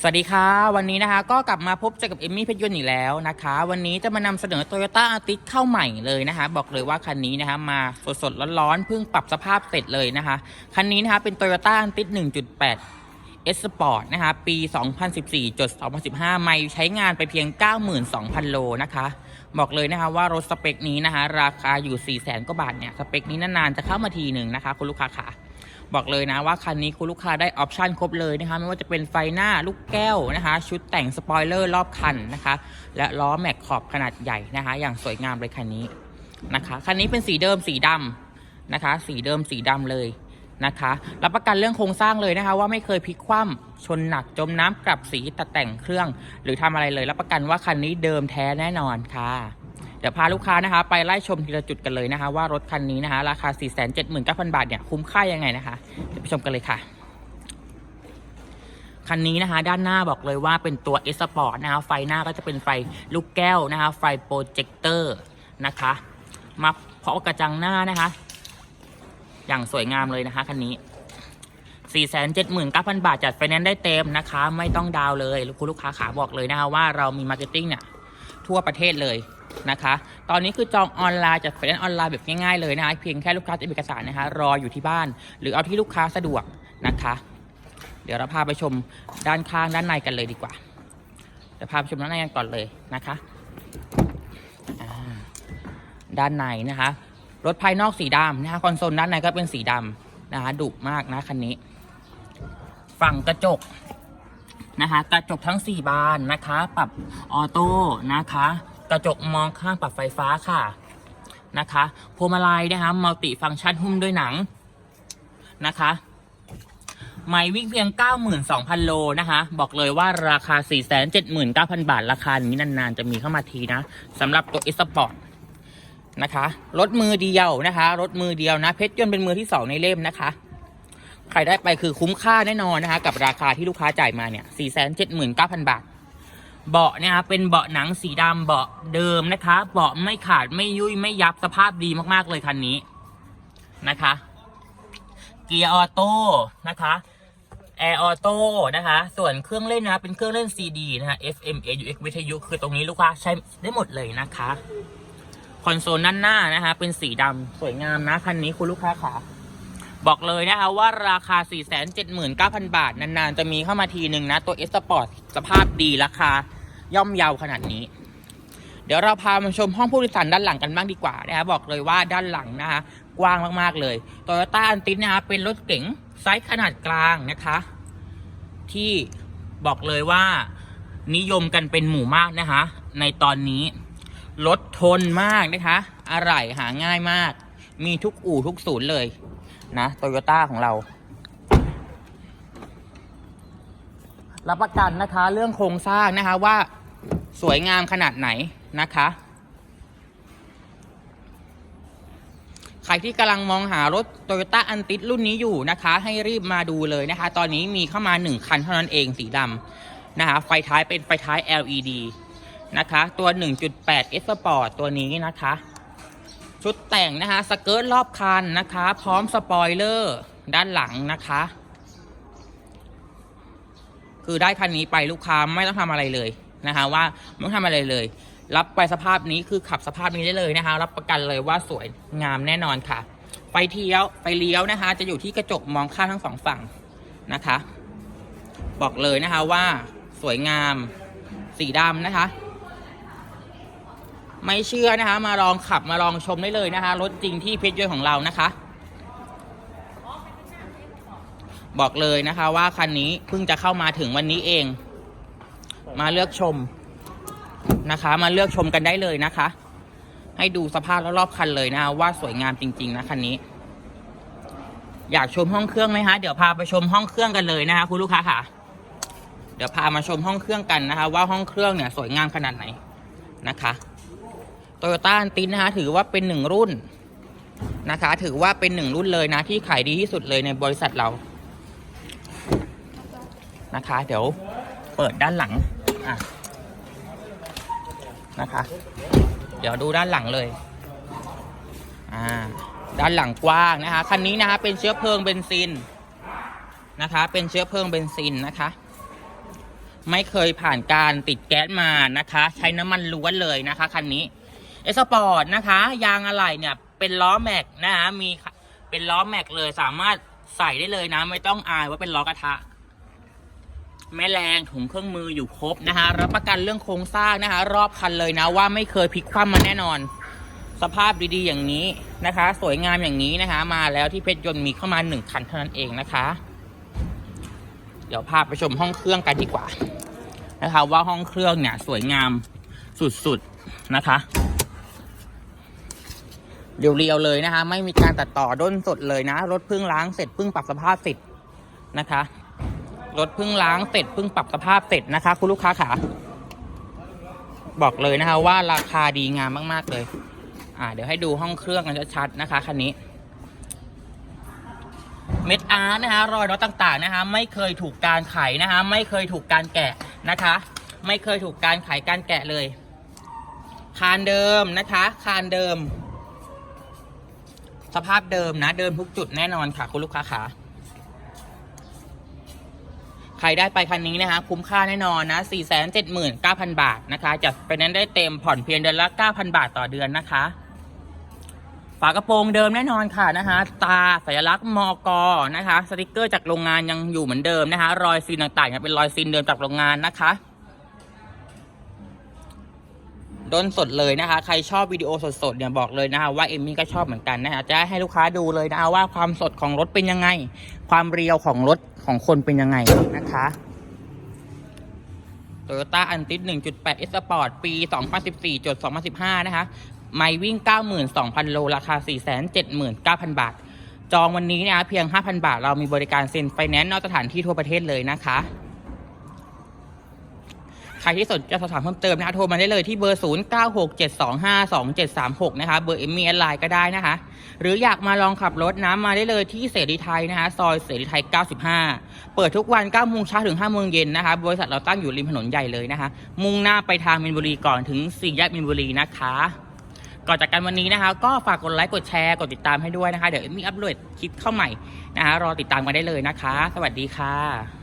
สวัสดีค่ะ วันนี้นะคะก็กลับมาพบเจอกับเอมมี่เพชรยนต์อีกแล้วนะคะ วันนี้จะมานำเสนอ Toyota a r t i s เข้าใหม่เลยนะคะ บอกเลยว่าคันนี้นะคะมาสดๆร้อนๆเพิ่งปรับสภาพเสร็จเลยนะคะ คันนี้นะคะเป็น Toyota a r t i s 1.8 S Sport นะคะปี 2014จด2015 ไม่ใช้งานไปเพียง 92,000 โลนะคะ บอกเลยนะคะว่ารถสเปคนี้นะคะ ราคาอยู่ 400,000กว่าบาทเนี่ยสเปคนี้นานๆจะเข้ามาทีหนึ่งนะคะ คุณลูกค้าค่ะ บอกเลยนะว่าคันนี้คุณลูกค้าได้ออปชันครบเลยนะคะ ไม่ว่าจะเป็นไฟหน้าลูกแก้วนะคะ ชุดแต่งสปอยเลอร์รอบคันนะคะ และล้อแม็กขอบขนาดใหญ่นะคะ อย่างสวยงามเลยคันนี้นะคะ คันนี้เป็นสีเดิมสีดำนะคะ สีเดิมสีดำเลยนะคะรับประกันเรื่องโครงสร้างเลยนะคะ ว่าไม่เคยพลิกคว่ำชนหนักจมน้ำกลับสีตัดแต่งเครื่อง หรือทำอะไรเลยรับประกันว่าคันนี้เดิมแท้แน่นอนค่ะ เดี๋ยวพาลูกค้านะคะ ไปไล่ชมทีละจุดกันเลยนะคะ ว่ารถคันนี้นะคะ ราคา 479,000 บาทเนี่ยคุ้มค่ายังไงนะคะเดี๋ยวไปชมกันเลยค่ะคันนี้นะคะด้านหน้าบอกเลยว่าเป็นตัว S Sport นะคะไฟหน้าก็จะเป็นไฟลูกแก้วนะคะไฟโปรเจคเตอร์นะคะมาเพาะกระจังหน้านะคะ อย่างสวยงามเลยนะคะคันนี้ 479,000 บาทจัดไฟแนนซ์ได้เต็มนะคะ ไม่ต้องดาวเลย คุณลูกค้าขาบอกเลยนะคะว่าเรามีมาร์เก็ตติ้งเนี่ยทั่วประเทศเลย นะคะ ตอนนี้คือจองออนไลน์จัดไฟแนนซ์ออนไลน์แบบง่ายๆเลยนะคะ เพียงแค่ลูกค้าจะเอกสารนะคะ รออยู่ที่บ้าน หรือเอาที่ลูกค้าสะดวกนะคะ เดี๋ยวเราพาไปชมด้านข้างด้านในกันเลยดีกว่าเดี๋ยวพาไปชมด้านในกันก่อนเลยนะคะ ด้านในนะคะ รถภายนอกสีดำนะคะคอนโซลด้านในก็เป็นสีดำนะคะดุมากนะคันนี้ ฝั่งกระจกนะคะกระจกทั้ง 4 บานนะคะ ปรับออโต้นะคะ กระจกมองข้างปรับไฟฟ้าค่ะนะคะพวงมาลัยนะคะมัลติฟังก์ชันหุ้มด้วยหนังนะคะไม่วิ่งเพียง 92,000 โลนะคะ บอกเลยว่าราคา 479,000 บาท ราคานี้นานๆ จะมีเข้ามาทีนะสำหรับตัว e s p o r t นะคะ รถมือเดียวนะคะ รถมือเดียวนะ เพชรยนต์เป็นมือที่ 2 ในเล่มนะคะ ใครได้ไปคือคุ้มค่าแน่นอนนะคะ กับราคาที่ลูกค้าจ่ายมาเนี่ย 479,000 บาท เบาะเนะคะเป็นเบาะหนังสีดำเบาะเดิมนะคะ เบาะไม่ขาดไม่ยุ่ยไม่ยับสภาพดีมากๆเลยคันนี้นะคะ เกียร์ออโต้นะคะแอร์ออโต้นะคะ ส่วนเครื่องเล่นนะเป็นเครื่องเล่น CD นะคะ FM AUX วิทยุคือตรงนี้ลูกค้าใช้ได้หมดเลยนะคะ คอนโซลด้านหน้านะคะ เป็นสีดำสวยงามนะ คันนี้คุณลูกค้าขาบอกเลยนะคะว่าราคา 479,000 บาท นาน ๆ จะมีเข้ามาทีหนึ่งนะ ตัว S Sport สภาพดีราคา ย่อมเยาวขนาดนี้ เดี๋ยวเราพามาชมห้องผู้โดยสารด้านหลังกันบ้างดีกว่านะคะบอกเลยว่าด้านหลังนะคะกว้างมากๆเลย Toyota a n t i s นะคะเป็นรถเก๋งไซส์ขนาดกลางนะคะ ที่บอกเลยว่านิยมกันเป็นหมู่มากนะคะ ในตอนนี้รถทนมากนะคะ อะไหล่หาง่ายมาก มีทุกอู่ทุกศูนย์เลยนะโตโยต้าของเรา รับประกันนะคะ เรื่องโครงสร้างนะคะว่า สวยงามขนาดไหนนะคะ ใครที่กำลังมองหารถ Toyota a n t i s รุ่นนี้อยู่นะคะ ให้รีบมาดูเลยนะคะ ตอนนี้มีเข้ามา 1 คันเท่านั้นเองสีดำนะคะ ไฟท้ายเป็นไฟท้าย LED นะคะ ตัว 1.8 S Sport ตัวนี้นะคะ ชุดแต่งนะคะ สเกิร์ตรอบคันนะคะ พร้อมสปอยเลอร์ด้านหลังนะคะ คือได้คันนี้ไปลูกค้าไม่ต้องทำอะไรเลย นะคะ ว่าไม่ต้องทำอะไรเลย รับไปสภาพนี้คือขับสภาพนี้ได้เลยนะคะ รับประกันเลยว่าสวยงามแน่นอนค่ะ ไฟเที่ยวไฟเลี้ยวนะคะ จะอยู่ที่กระจกมองข้างทั้งสองฝั่งนะคะ บอกเลยนะคะว่าสวยงามสีดำนะคะ ไม่เชื่อนะคะ มาลองขับมาลองชมได้เลยนะคะรถจริงที่เพชรยนต์ของเรานะคะ บอกเลยนะคะว่าคันนี้เพิ่งจะเข้ามาถึงวันนี้เอง มาเลือกชมนะคะ มาเลือกชมกันได้เลยนะคะ ให้ดูสภาพรอบๆคันเลยนะ ว่าสวยงามจริง ๆ นะคันนี้ อยากชมห้องเครื่องไหมคะเดี๋ยวพาไปชมห้องเครื่องกันเลยนะคะคุณลูกค้าค่ะ เดี๋ยวพามาชมห้องเครื่องกันนะคะ ว่าห้องเครื่องเนี่ยสวยงามขนาดไหนนะคะโตโยต้าอันตินนะคะถือว่าเป็นหนึ่งรุ่นนะคะ ถือว่าเป็นหนึ่งรุ่นเลยนะ ที่ขายดีที่สุดเลยในบริษัทเรานะคะ เดี๋ยวเปิดด้านหลัง อะนะคะ เดี๋ยวดูด้านหลังเลย อ่า ด้านหลังกว้างนะคะ คันนี้นะคะเป็นเชื้อเพลิงเบนซินนะคะ เป็นเชื้อเพลิงเบนซินนะคะ ไม่เคยผ่านการติดแก๊สมานะคะ ใช้น้ำมันล้วนเลยนะคะคันนี้เอสปอร์ตนะคะ ยางอะไหล่เนี่ย เป็นล้อแม็กนะคะมีเป็นล้อแม็กเลยสามารถใส่ได้เลยนะ ไม่ต้องอายว่าเป็นล้อกระทะ แม่แรงถุงเครื่องมืออยู่ครบนะคะรับประกันเรื่องโครงสร้างนะคะ รอบคันเลยนะว่าไม่เคยพลิกคว่ำมาแน่นอน สภาพดีๆอย่างนี้นะคะ สวยงามอย่างนี้นะคะ มาแล้วที่เพชรยนต์มีเข้ามาหนึ่งคันเท่านั้นเองนะคะ เดี๋ยวพาไปชมห้องเครื่องกันดีกว่านะคะ ว่าห้องเครื่องเนี่ยสวยงามสุดๆนะคะเรียวๆเลยนะคะ ไม่มีการตัดต่อด้นสดเลยนะรถเพิ่งล้างเสร็จเพิ่งปรับสภาพเสร็จนะคะ รถเพิ่งล้างเสร็จเพิ่งปรับสภาพเสร็จนะคะ คุณลูกค้าขาบอกเลยนะคะว่าราคาดีงามมาก ๆ เลย อ่า เดี๋ยวให้ดูห้องเครื่องกันชัดๆนะคะคันนี้ เม็ดอาร์นะคะรอยน็อตต่างๆนะคะ ไม่เคยถูกการไขนะคะ ไม่เคยถูกการแกะนะคะ ไม่เคยถูกการไขการแกะเลย คานเดิมนะคะ คานเดิม สภาพเดิมนะ เดิมทุกจุดแน่นอนค่ะ คุณลูกค้าขา ใครได้ไปคันนี้นะคะ คุ้มค่าแน่นอนนะ 479,000 บาทนะคะจัดไปนั้นได้เต็มผ่อนเพียงเดือนละ 9,000 บาทต่อเดือนนะคะ ฝากระโปรงเดิมแน่นอนค่ะนะคะ ตาสัญลักษณ์มอกนะคะ สติกเกอร์จากโรงงานยังอยู่เหมือนเดิมนะคะ รอยซีนต่างๆเป็นรอยซีนเดิมจากโรงงานนะคะ ด้นสดเลยนะคะ ใครชอบวิดีโอสดๆเนี่ยบอกเลยนะคะว่าเอมมี่ก็ชอบเหมือนกันนะคะจะให้ลูกค้าดูเลยนะคะว่าความสดของรถเป็นยังไง ความเรียวของรถของคนเป็นยังไงนะคะโตโยต้าอันติส1.8 S Sport ปี 2014จด2015 นะคะ ไม่วิ่ง 92,000 โล ราคา 479,000 บาท จองวันนี้นะคะเพียง 5,000 บาท เรามีบริการเซ็นไฟแนนซ์นอกสถานที่ทั่วประเทศเลยนะคะ ใครที่สนใจสอบถามเพิ่มเติมนะคะโทรมาได้เลยที่เบอร์ 0967252736 นะคะ เบอร์เอมมี่แอดไลน์ก็ได้นะคะ หรืออยากมาลองขับรถนะมาได้เลยที่เสรีไทยนะคะ ซอยเสรีไทย 95 เปิดทุกวัน9โมงเช้าถึง5โมงเย็นนะคะ บริษัทเราตั้งอยู่ริมถนนใหญ่เลยนะคะ มุ่งหน้าไปทางมินบุรีก่อนถึงสี่แยกมินบุรีนะคะก่อนจากกันวันนี้นะคะ ก็ฝากกดไลค์กดแชร์กดติดตามให้ด้วยนะคะ เดี๋ยวมีอัปโหลดคลิปเข้าใหม่นะคะ รอติดตามกันได้เลยนะคะ สวัสดีค่ะ